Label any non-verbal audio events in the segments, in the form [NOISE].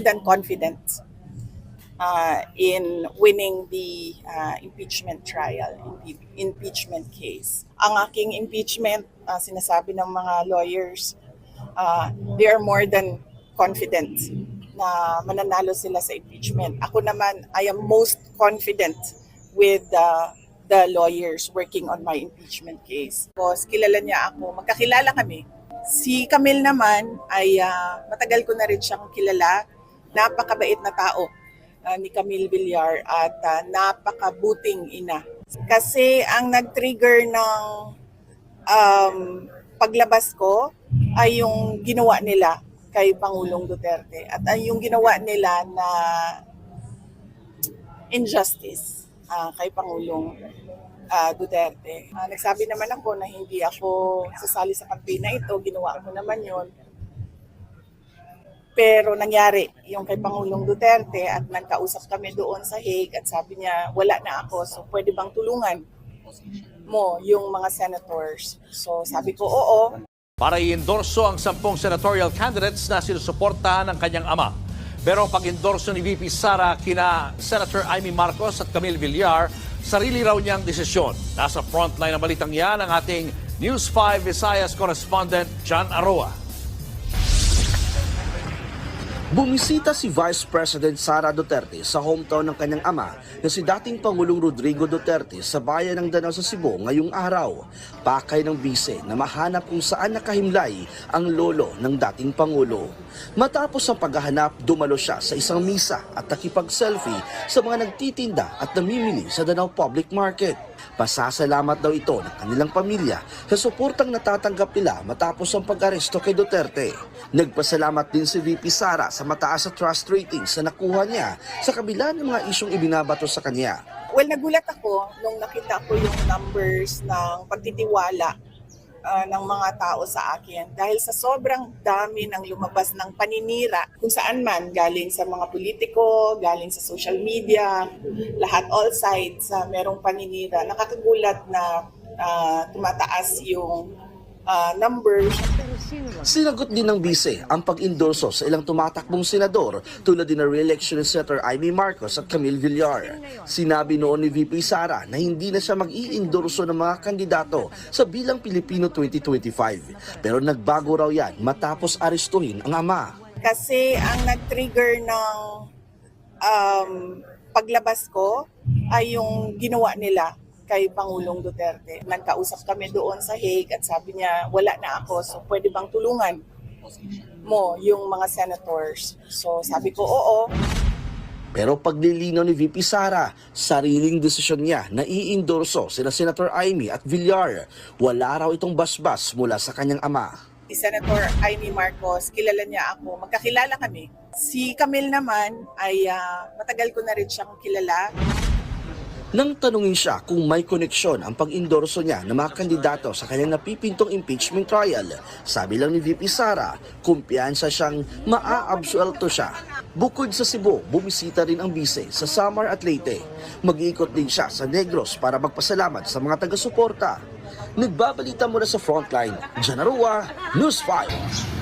than confident uh, in winning the uh, impeachment trial, impe- impeachment case. Ang aking impeachment, uh, sinasabi ng mga lawyers, uh, they are more than confident na mananalo sila sa impeachment. Ako naman, I am most confident with uh, the lawyers working on my impeachment case. Because kilala niya ako, magkakilala kami. Si Camille naman ay ah, matagal ko na rin siyang kilala. Napakabait na tao ah, ni Camille Villar at ah, napakabuting ina. Kasi ang nag-trigger ng um, paglabas ko ay yung ginawa nila kay Pangulong Duterte at ay yung ginawa nila na injustice ah, kay Pangulong ah, Duterte. Ah, nagsabi naman ako na hindi ako sasali sa campaign na ito, ginawa ko naman yon. Pero nangyari yung kay Pangulong Duterte at nagkausap kami doon sa Hague at sabi niya wala na ako so pwede bang tulungan mo yung mga senators. So sabi ko oo, para i-endorso ang sampung senatorial candidates na sinusuportahan ng kanyang ama. Pero pag-endorso ni VP Sara kina Senator Amy Marcos at Camille Villar, sarili raw niyang desisyon. Nasa frontline ng balitang yan ang ating News 5 Visayas correspondent John Aroa. Bumisita si Vice President Sara Duterte sa hometown ng kanyang ama na si dating Pangulong Rodrigo Duterte sa bayan ng Danao sa Cebu ngayong araw. Pakay ng bise na mahanap kung saan nakahimlay ang lolo ng dating Pangulo. Matapos ang paghahanap, dumalo siya sa isang misa at nakipag-selfie sa mga nagtitinda at namimili sa Danao Public Market. Pasasalamat daw ito ng kanilang pamilya sa suportang natatanggap nila matapos ang pag-aresto kay Duterte. Nagpasalamat din si VP Sara sa mataas na trust ratings na nakuha niya sa kabila ng mga isyong ibinabato sa kanya. Well, nagulat ako nung nakita ko yung numbers ng pagtitiwala ah, ng mga tao sa akin dahil sa sobrang dami ng lumabas ng paninira kung saan man galing sa mga politiko, galing sa social media, lahat all sides sa merong paninira. Nakakagulat na ah, tumataas yung ah, numbers Sinagot din ng bise ang pag-endorso sa ilang tumatakbong senador tulad din ng re-election Senator Amy Marcos at Camille Villar. Sinabi noon ni VP Sara na hindi na siya mag-i-endorso ng mga kandidato sa bilang Pilipino 2025. Pero nagbago raw yan matapos arestuhin ang ama. kasi ang nag-trigger ng um, paglabas ko ay yung ginawa nila kay Pangulong Duterte. Nagkausap kami doon sa Hague at sabi niya wala na ako so pwede bang tulungan mo yung mga senators. So sabi ko oo. Pero paglilinaw ni VP Sara, sariling desisyon niya na i-endorso sila Senator Amy at Villar. Wala raw itong basbas mula sa kanyang ama. Si Senator Amy Marcos, kilala niya ako, magkakilala kami. Si Camille naman ay ah, matagal ko na rin siyang kilala. Nang tanungin siya kung may koneksyon ang pag-endorso niya ng mga kandidato sa kanyang napipintong impeachment trial, sabi lang ni VP Sara, kumpiyansa siyang maa-absuelto siya. Bukod sa Cebu, bumisita rin ang bise sa Samar at Leyte. Mag-iikot din siya sa Negros para magpasalamat sa mga taga-suporta. Nagbabalita mula sa frontline, Janarua, News 5.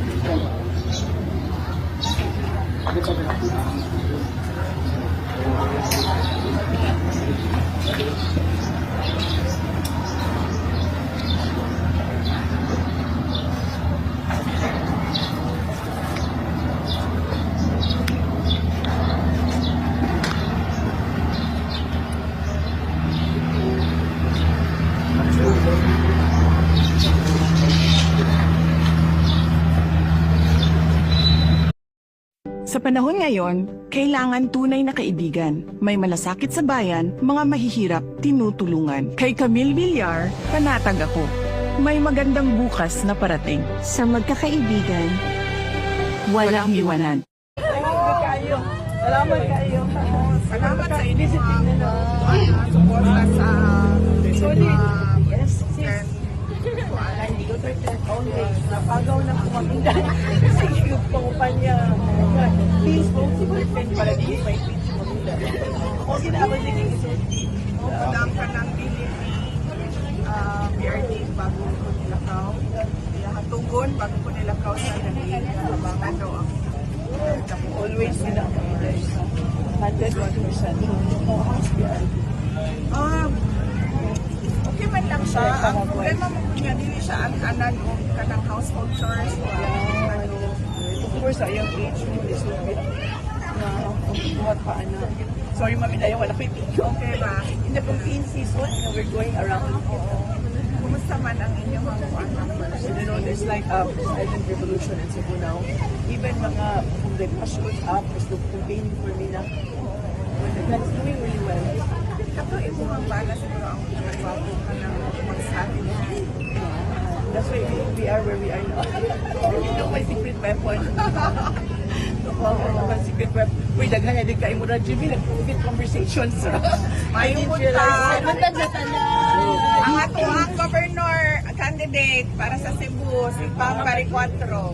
panahon ngayon, kailangan tunay na kaibigan. May malasakit sa bayan, mga mahihirap, tinutulungan. Kay Camille Villar, panatag ako. May magandang bukas na parating. Sa magkakaibigan, walang iwanan. Salamat kayo. Salamat sa initiative na suporta sa. Yes, sis. Congress. Napagaw na po kami yung pangupanya. Please, po, si Martin, para di may pitch mo nila. O ginabas nila isulti. Padam ka ng dili uh, BRD bago ko nilakaw. Hatugon bago ko nilakaw sa dali. Abangan daw ako. Always sila ang leaders. 101%. Um, okay man lang siya. Ang problema mo niya, dili siya ang anan o kanang household chores. Course, sa young age mo, is a bit na kukuha pa anak. Sorry, mami, na wala ko yung okay ba? In the Philippine season, you know, we're going around. Kumusta man ang inyong mga numbers? You know, there's like a silent revolution in Cebu now. Even mga, kung the shows up, is the campaigning for me na. That's doing really well. Kato imo ang bala siguro ang nagwapo ka ng magsabi. That's why we, are where we are now. [LAUGHS] you know, my secret weapon. Wow, my secret weapon. Uy, daghan na din kayo mo na, Jimmy. Nag-COVID conversations. May didn't realize. Ang ato ang governor candidate para sa Cebu, si Pam Baricuatro.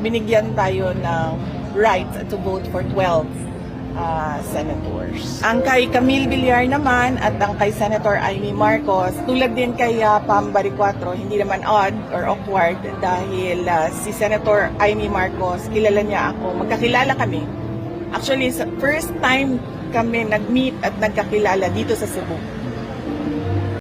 Binigyan tayo ng right to vote for 12 uh, senators. Ang kay Camille Villar naman at ang kay Senator Amy Marcos, tulad din kay uh, Pam Baricuatro, hindi naman odd or awkward dahil uh, si Senator Amy Marcos, kilala niya ako, magkakilala kami. Actually, first time kami nag-meet at nagkakilala dito sa Cebu.